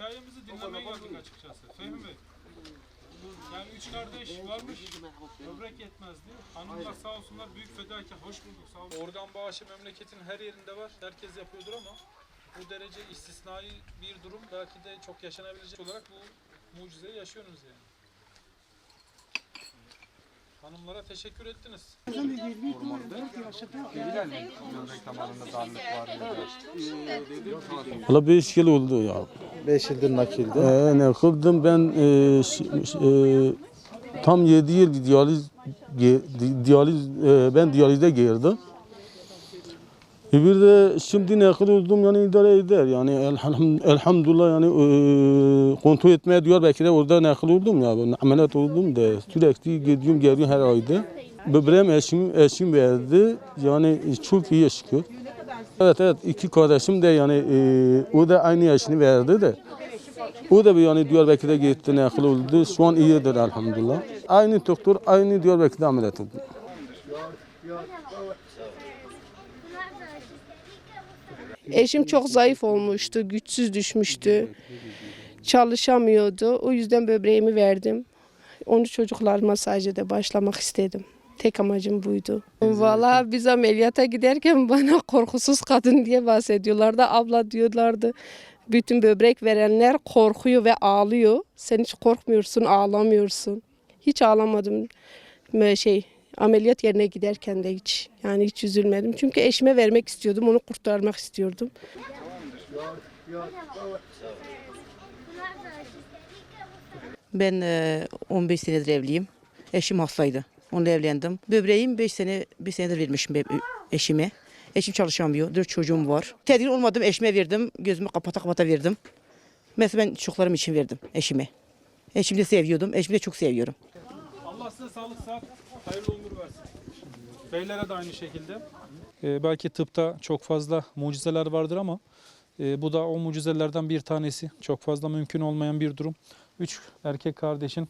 hikayemizi dinlemeye geldik açıkçası. Fehmi Bey. Yani üç kardeş varmış, böbrek yetmezdi. Hanımlar sağ olsunlar büyük fedakar, hoş bulduk sağ olsun. Organ bağışı memleketin her yerinde var, herkes yapıyordur ama bu derece istisnai bir durum belki de çok yaşanabilecek olarak bu mucizeyi yaşıyorsunuz yani. Hanımlara teşekkür ettiniz. Valla 5 yıl oldu ya. 5 yıldır nakilde. Ee, ne kıldım ben e, ş- e, tam 7 yıl diyaliz diyaliz e, ben diyalizde girdim. E bir de şimdi nakil oldum yani idare eder yani elham- elhamdülillah yani e, kontrol etmeye Diyarbakır'da orada nakil oldum ya ben ameliyat oldum da sürekli gidiyorum geliyorum her ayda. Böbreğim eşim, eşim verdi yani çok iyi şükür. Evet evet iki kardeşim de yani e, o da aynı yaşını verdi de. O da bir yani Diyarbakır'da gitti nakil oldu. Şu an iyidir elhamdülillah. Aynı doktor aynı Diyarbakır'da ameliyat oldu. Eşim çok zayıf olmuştu, güçsüz düşmüştü. Çalışamıyordu. O yüzden böbreğimi verdim. Onu çocuklarıma sadece de başlamak istedim. Tek amacım buydu. Vallahi biz ameliyata giderken bana korkusuz kadın diye bahsediyorlardı. Abla diyorlardı. Bütün böbrek verenler korkuyor ve ağlıyor. Sen hiç korkmuyorsun, ağlamıyorsun. Hiç ağlamadım. Şey, ameliyat yerine giderken de hiç. Yani hiç üzülmedim. Çünkü eşime vermek istiyordum. Onu kurtarmak istiyordum. Ben e, 15 senedir evliyim. Eşim hastaydı. Onunla evlendim. Böbreğim 5 sene, bir senedir vermişim eşime. Eşim çalışamıyor. Dört çocuğum var. Tedir olmadım eşime verdim. Gözümü kapata kapata verdim. Mesela ben çocuklarım için verdim eşime. Eşimi de seviyordum. Eşimi de çok seviyorum. Allah size sağlık, sıhhat, hayırlı ömür versin. Beylere de aynı şekilde. Ee, belki tıpta çok fazla mucizeler vardır ama e, bu da o mucizelerden bir tanesi. Çok fazla mümkün olmayan bir durum. Üç erkek kardeşin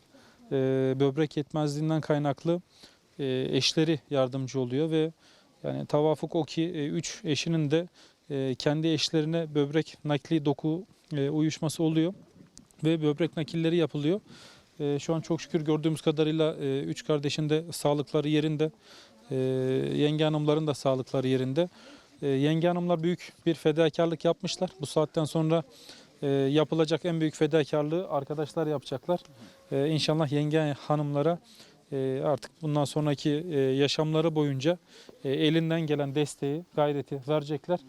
e, böbrek yetmezliğinden kaynaklı e, eşleri yardımcı oluyor ve yani tavafuk o ki e, üç eşinin de e, kendi eşlerine böbrek nakli doku e, uyuşması oluyor ve böbrek nakilleri yapılıyor. E, şu an çok şükür gördüğümüz kadarıyla e, üç kardeşin de sağlıkları yerinde. E, yenge hanımların da sağlıkları yerinde. E, yenge hanımlar büyük bir fedakarlık yapmışlar. Bu saatten sonra e, yapılacak en büyük fedakarlığı arkadaşlar yapacaklar. E, inşallah yenge hanımlara e, artık bundan sonraki e, yaşamları boyunca e, elinden gelen desteği, gayreti verecekler.